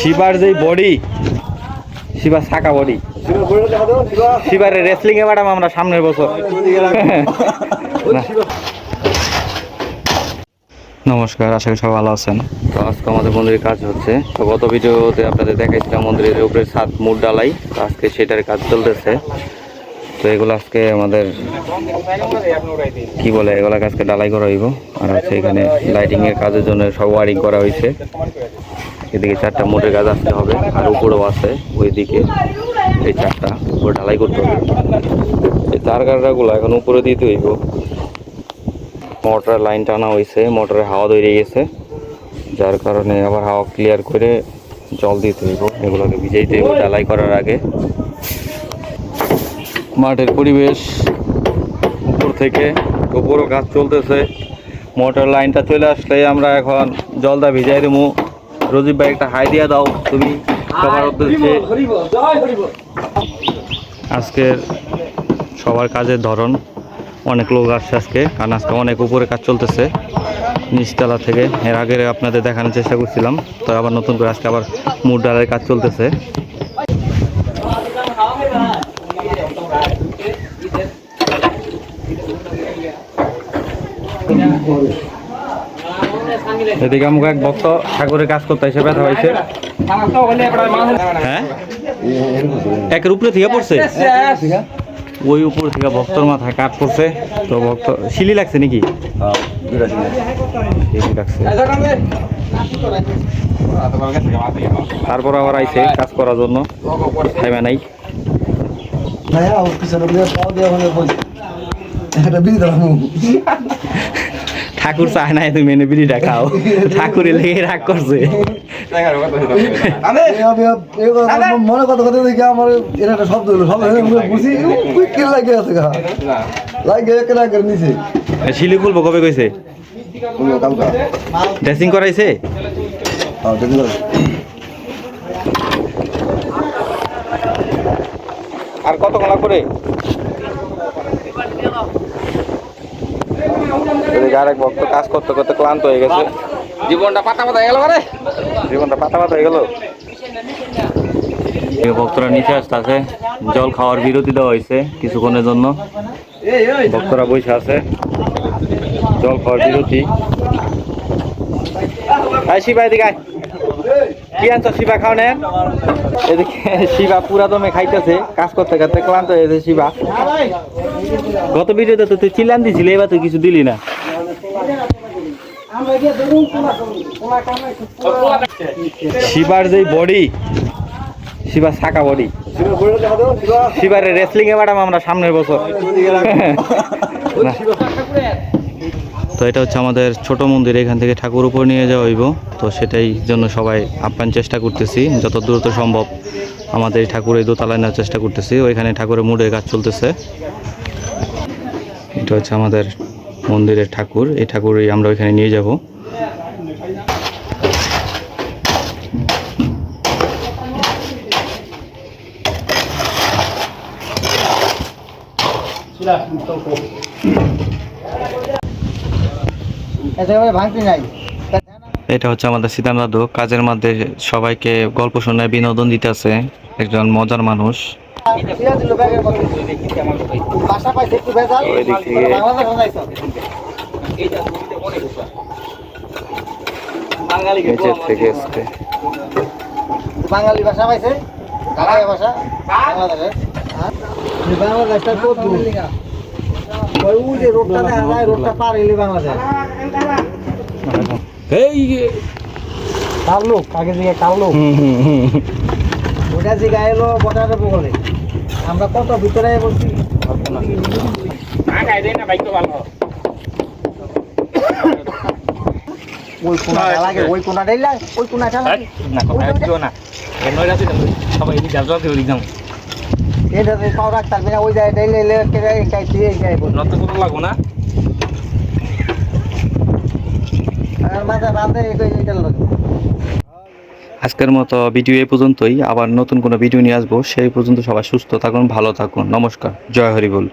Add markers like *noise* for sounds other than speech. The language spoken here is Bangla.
শিবার যে বডি শিবার সাকা বডি শিবারে রেসলিং এ ম্যাডাম আমরা সামনের বছর। নমস্কার, আশা করি সবাই ভালো আছেন। তো আজকে আমাদের মন্দিরের কাজ হচ্ছে। তো গত ভিডিওতে আপনাদের দেখাইছিলাম মন্দিরের উপরে সাত মুড ডালাই তো আজকে সেটার কাজ চলতেছে। তো এগুলো আজকে আমাদের কি বলে? এগুলো আজকে ডালাই করা হইব। আর হচ্ছে এখানে লাইটিং এর কাজের জন্য সব ওয়ারিং করা হয়েছে এদিকে চারটা মোটের গাছ আসতে হবে, আর উপরেও আছে, ওইদিকে এই চারটা, উপরে ঢালাই করতে হবে। এই তার গাড়াগুলো এখন উপরে দিতে হইব মোটরের লাইন টানা হয়েছে মোটরের হাওয়া তৈরি গেছে, যার কারণে আবার হাওয়া ক্লিয়ার করে জল দিতে হইব, এগুলোকে ভিজাইতে হইব ঢালাই করার আগে। মাঠের পরিবেশ উপর থেকে উপরও কাজ চলতেছে মোটর লাইনটা চলে আসলে আমরা এখন জলদা ভিজাই দেবো রজিব ভাই একটা হাই দিয়া দাও। তুমি সবার উদ্দেশ্যে আজকের সবার কাজের ধরন অনেক লোক আসছে আজকে কারণ আজকে অনেক উপরে কাজ চলতেছে। নিচতলা থেকে এর আগে আপনাদের দেখানোর চেষ্টা করছিলাম তো আবার নতুন করে আজকে আবার মুড ডালের কাজ চলতেছে। এদিকে আমাকে এক ভক্ত ঠাকুরের কাজ করতে এসে ব্যথা হয়েছে। হ্যাঁ? একের উপরে থেকে পড়ছে? ওই উপর থেকে ভক্তর মাথায় কাট পড়ছে। তো ভক্ত, শিলি লাগছে নাকি? তারপর আবার আইছে কাজ করার জন্য। খাইবে নাই। একটা দিলাম ঠাকুর চায় নাই তুমি এনে বিড়িটা খাও ঠাকুরে লেগে রাগ করছে। মনে কথা কথা দেখি আমার এর একটা শব্দ হলো আমি বুঝি লাগে আছে গা লাগে এক না করে নিছে শিলি খুলবো কবে কইছে? ড্রেসিং করাইছে? আর কত ঘণ্টা করে এদিকে আরেক ভক্ত কাজ করতে করতে ক্লান্ত হয়ে গেছে। জীবনটা পাতা পাতা গেল করে জীবনটা পাতা পাতা হয়ে গেল। ভক্তরা নিচে আসতেছে জল খাওয়ার বিরতি দেওয়া হয়েছে কিছুক্ষণের জন্য। ভক্তরা বসে আছে জল খাওয়ার বিরতি। আয় শিবা এদিকে আয়। কি আনছো শিবা এদিকে শিবা পুরা দমে খাইতেছে কাজ করতে করতে ক্লান্ত হয়ে গেছে শিবা। গত ভিডিওতে তো তুই দিছিলি এবার তুই কিছু দিলি না। শিবার যে বডি শিবার শাখা বডি শিবারে রেসলিং এ ম্যাডাম আমরা সামনের বছর। *laughs* তো এটা হচ্ছে আমাদের ছোট মন্দির, এখান থেকে ঠাকুর উপর নিয়ে যাওয়া হইব। তো সেটাই জন্য সবাই আপ্যায়ন চেষ্টা করতেছি, যত দ্রুত সম্ভব আমাদের এই ঠাকুর এই দোতলায় নেওয়ার চেষ্টা করতেছি। ওইখানে ঠাকুরের মুডের কাজ চলতেছে। এটা হচ্ছে আমাদের মন্দিরের ঠাকুর, এই ঠাকুরই আমরা ওইখানে নিয়ে যাব। ভাঙতি নাই এটা হচ্ছে আমাদের সীতাম দাদু। কাজের মধ্যে সবাইকে গল্প শোনায় বিনোদন দিতেছে একজন মজার মানুষ। বাঙালি ভাষা পাইছে? বাংলাদেশটা ওই ওই যে রোডটা দেখা যায় রোডটা পার হইলে বাংলাদেশ এই কার আগে দিকে কার ওটা যে গায়ে এলো বর্ডারের বগলে আমরা কত ভিতরে বলছি ওই কোনাটা লাগে ওই কোনাটাই লাগে ওই কোনাটা লাগে এটা পাও রাখতাম না ওই এলে এই জায়গায় মাথা বাঁধে এইটা লাগে? আজকের মতো ভিডিও এই পর্যন্তই। আবার নতুন কোনো ভিডিও নিয়ে আসব। সেই পর্যন্ত সবাই সুস্থ থাকুন ভালো থাকুন। নমস্কার। জয় হরিবল।